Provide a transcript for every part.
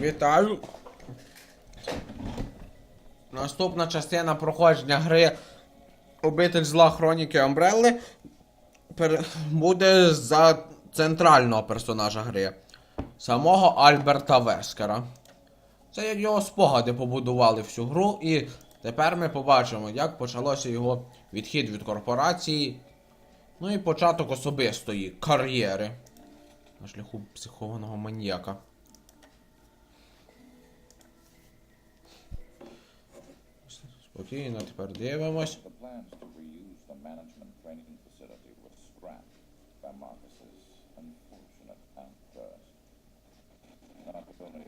Вітаю. Наступна частина проходження гри Обитель зла Хроніки Амбрелли буде за центрального персонажа гри. Самого Альберта Вескера. Це як його спогади побудували всю гру, і тепер ми побачимо, як почалося його відхід від корпорації. Ну і початок особистої кар'єри. На шляху психованого маніяка. Окей, на тепер дивимось. Not only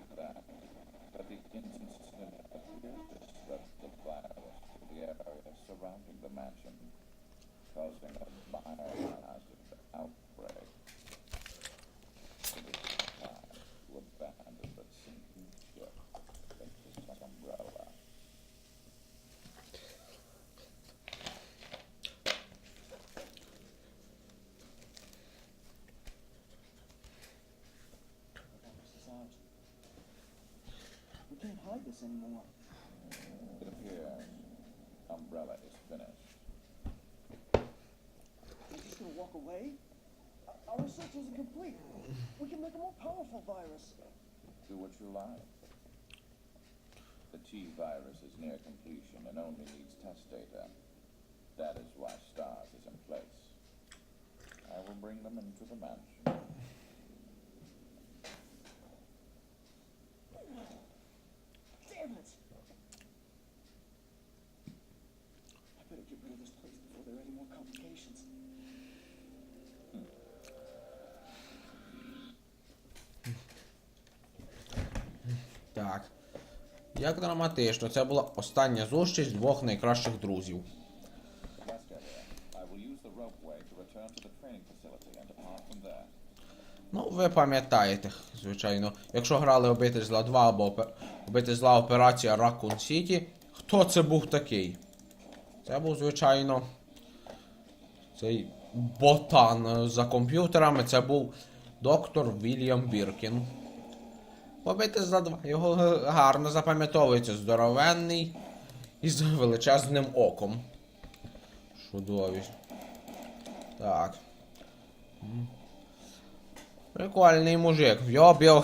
this anymore. It appears Umbrella is finished. We're just gonna walk away? Our- Our research isn't complete. We can make a more powerful virus. Do what you like. The T virus is near completion and only needs test data. That is why STARS is in place. I will bring them into the mansion. Як драматично, це була остання зустріч двох найкращих друзів. Ну, ви пам'ятаєте, звичайно, якщо грали Обитель зла 2 або Обитель зла Операція Raccoon City, хто це був такий? Це був, звичайно, цей ботан за комп'ютерами, це був доктор Вільям Біркін. Обитель зла 2. Його гарно запам'ятовується здоровенний із величезним оком. Чудові. Так. Прикольний мужик. Е,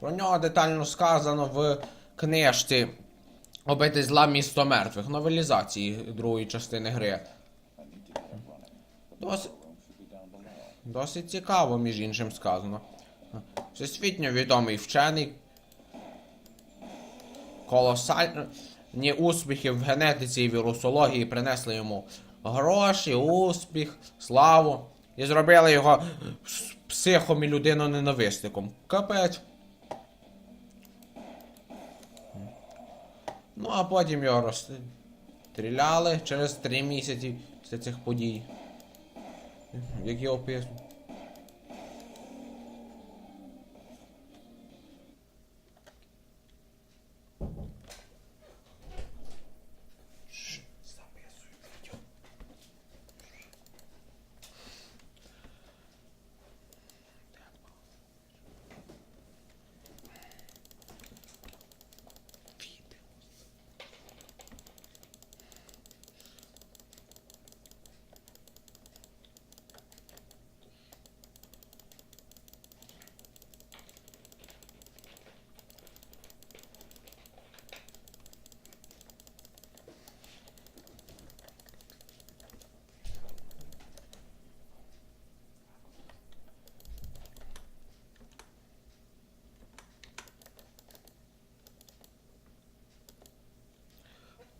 Про нього детально сказано в книжці Обити зла місто мертвих, новелізації другої частини гри. Досить, досить цікаво, між іншим сказано. Всесвітньо відомий вчений. Колосальні успіхи в генетиці і вірусології принесли йому гроші, успіх, славу. І зробили його психом і людиноненависником. Капець. Ну, а потім його розстріляли через три місяці після цих подій. Які описують. Шш, записуй відео. Відео.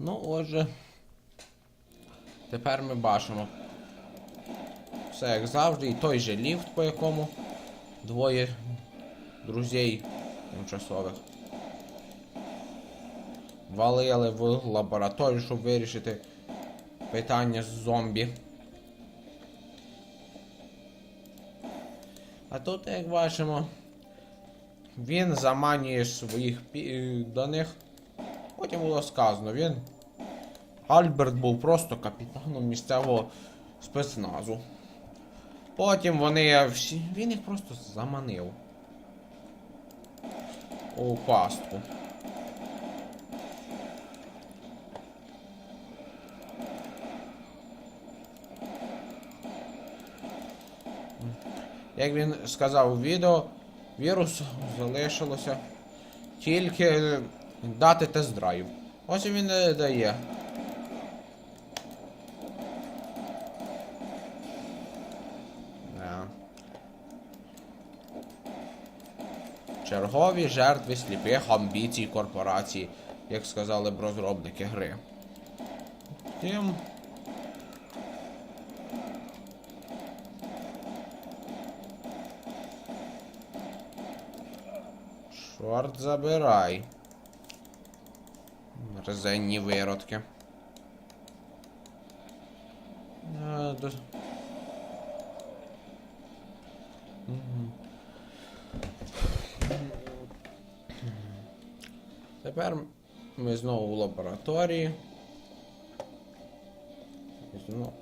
Ну, отже. Тепер ми бачимо. Все як завжди, і той же ліфт, по якому двоє друзей тимчасових. Валили в лабораторію, щоб вирішити питання з зомбі. А тут, як бачимо, він заманює своїх підданих. Потім було сказано, він. Альберт був просто капітаном місцевого спецназу. Потім вони всі. Він їх просто заманив. у пастку. Як він сказав у відео, вірусу залишилося тільки дати тест-драйв. Ось він дає. Чергові жертви сліпих амбіцій корпорації, як сказали б розробники гри. Втім. Чорт забирай. Резенні виродки. знову в лабораторії. І знову-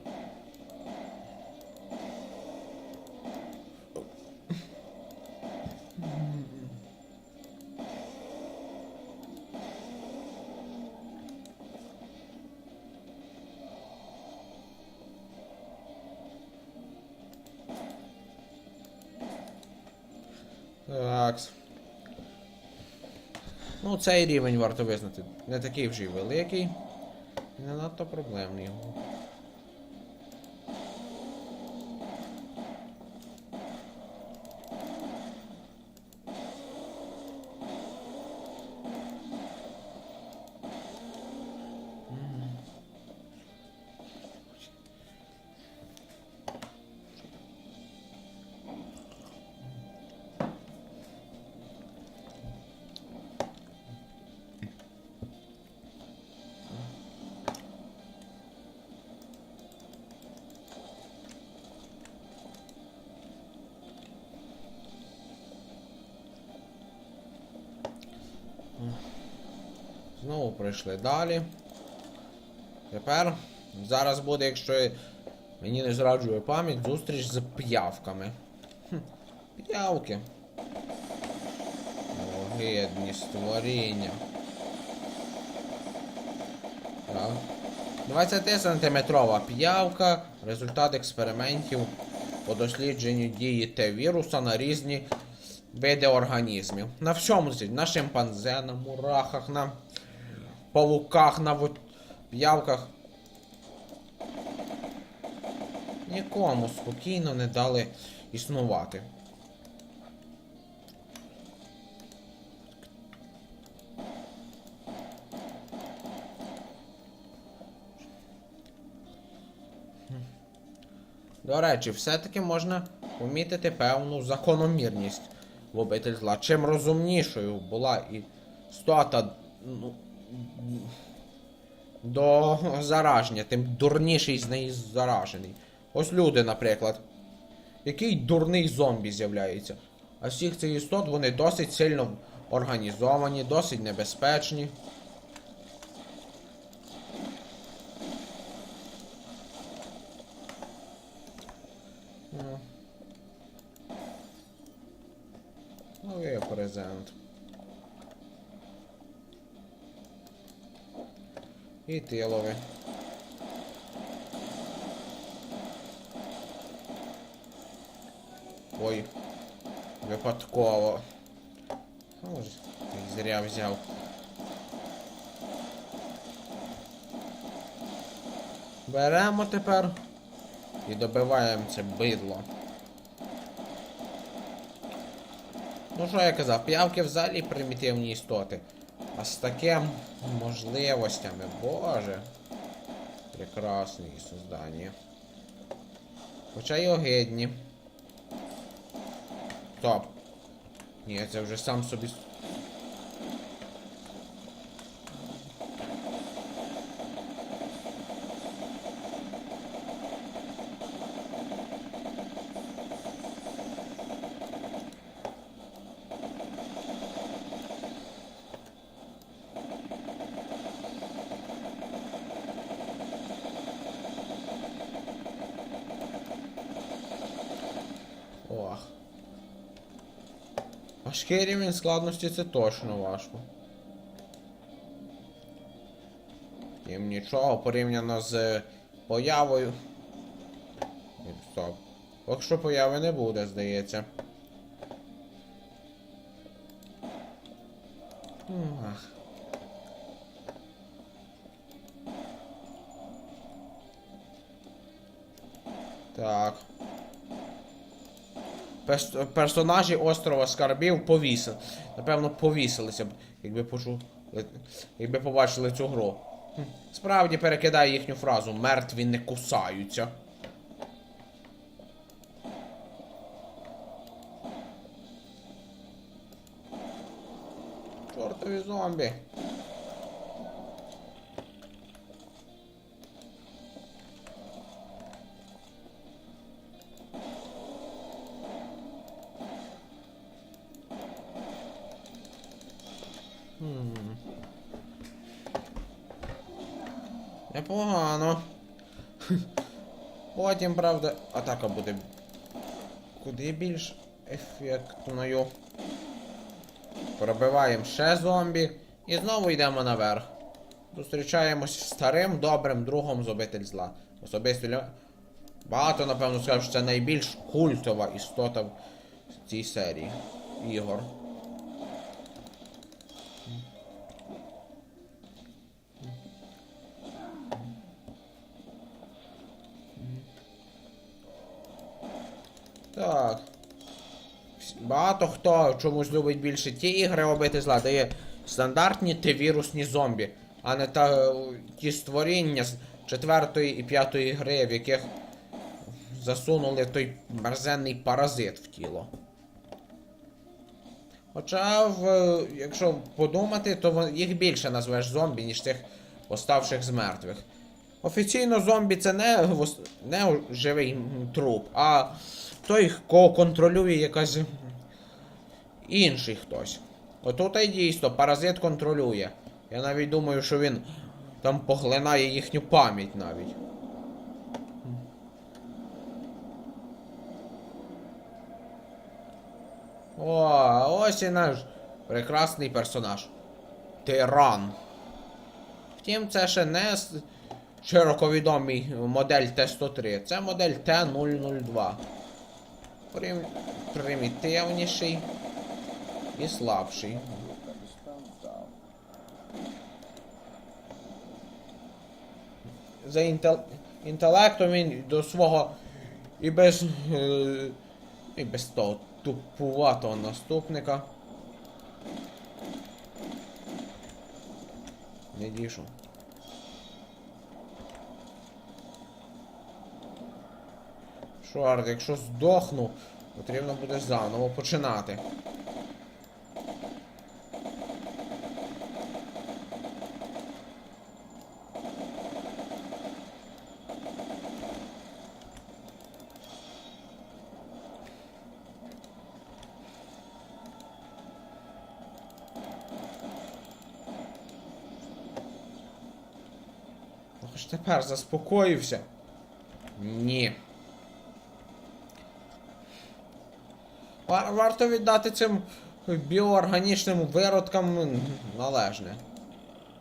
Так. Ну, цей рівень варто визнати. Не такий вже й великий. Не надто проблемний. Знову пройшли далі. Тепер зараз буде, якщо мені не зраджує пам'ять, зустріч з п'явками. Хм, П'явки. Огидні створіння. Так. 20-сантиметрова п'явка. Результат експериментів по дослідженню дії Т-віруса на різні види організмів. На всьому світі. На шимпанзе, на мурахах, на павуках, на вот- п'явках. Нікому спокійно не дали існувати. До речі, все-таки можна помітити певну закономірність в обитель зла. Чим розумнішою була істота ну, до зараження, тим дурніший з неї заражений. Ось люди, наприклад. Який дурний зомбі з'являється. А всіх цих істот вони досить сильно організовані, досить небезпечні. Ну. Ну і презент. І тилові. Ой. Випадково. Ну, ж, зря взяв. Беремо тепер і добиваємо це бидло. Ну що я казав, п'явки взагалі примітивні істоти. А з таким можливостями, боже. Прекрасні создання. Хоча й огидні. Топ. Ні, це вже сам собі. Важкий рівень складності це точно важко. Втім, нічого порівняно з появою. Стоп. Поки що появи не буде, здається. Ах. Так. Персонажі острова Скарбів повісили. Напевно, повісилися б, якби почули, якби побачили цю гру. Справді перекидає їхню фразу мертві не кусаються. Чортові зомбі. Потім, правда, атака буде куди більш ефектною. Пробиваємо ще зомбі і знову йдемо наверх. Зустрічаємось з старим добрим другом з обитель зла. Особисто для... Багато, напевно, скажуть, що це найбільш культова істота в цій серії ігор. Так. Багато хто чомусь любить більше ті ігри обити зла, де є стандартні та вірусні зомбі, а не та, ті створіння з четвертої і п'ятої гри, в яких засунули той мерзенний паразит в тіло. Хоча, в, якщо подумати, то їх більше назвеш зомбі, ніж тих оставших з мертвих. Офіційно зомбі це не, не живий труп, а той, кого контролює якась інший хтось. Отут і дійсно паразит контролює. Я навіть думаю, що він там поглинає їхню пам'ять навіть. О, ось і наш прекрасний персонаж. Тиран. Втім, це ще не с- широковідомий модель Т-103. Це модель Т-002. Прим... Примітивніший і слабший. За інтел... інтелектом він до свого і без. е, І без того тупуватого наступника. Не дійшов. Чорт, якщо здохну, потрібно буде заново починати. Ну, Хоч тепер заспокоївся. Ні. Варто віддати цим біоорганічним виродкам належне.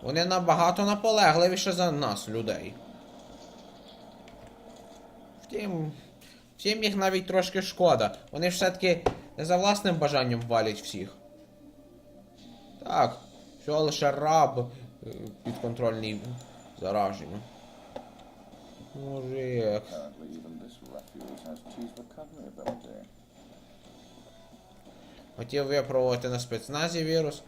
Вони набагато наполегливіше за нас, людей. Втім. Втім, їх навіть трошки шкода. Вони ж все-таки не за власним бажанням валять всіх. Так, всього лише раб е, підконтрольний зараженню. Мужик. Хотів випробувати на спецназі вірус.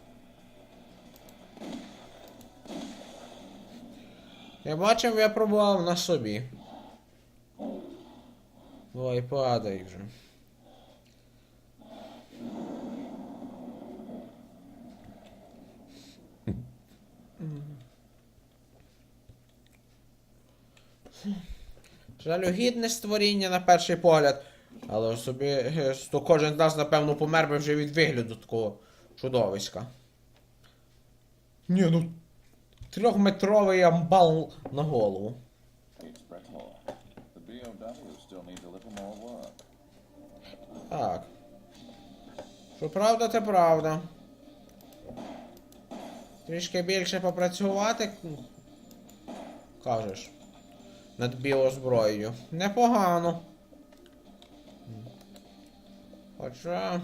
Я бачив, випробував на собі. Ой, падай вже. Жалюгідне створіння на перший погляд. Але собі е, то кожен з нас, напевно, помер би вже від вигляду такого чудовиська. Ні, ну. Трьохметровий амбал на голову. Так. Що правда, це правда. Трішки більше попрацювати. Кажеш. Над біозброєю. Непогано. Хоча.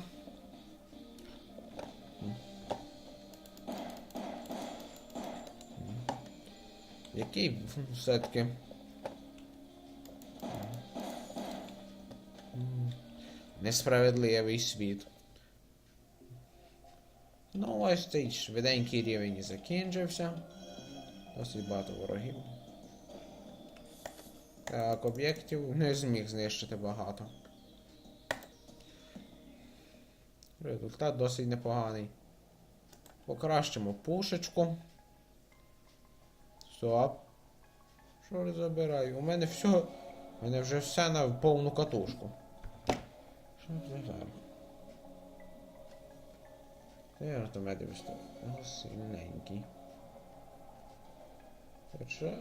Який все-таки. Несправедливий світ. Ну, ось цей швиденький рівень і закінчився. Досить багато ворогів. Так, об'єктів не зміг знищити багато. Результат досить непоганий. Покращимо пушечку. Стоп. Що я забираю? У мене все. У мене вже все на повну катушку. Що це зараз? Це автомати виставив. Ну, сильненький. Хоча.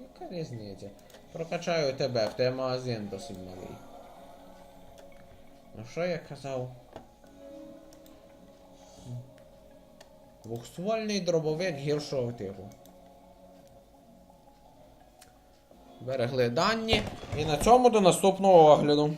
Яка різниця? Прокачаю тебе, в тебе магазин досить малий. Ну що я казав? Двохствольний дробовик гіршого типу. Берегли дані. І на цьому до наступного огляду.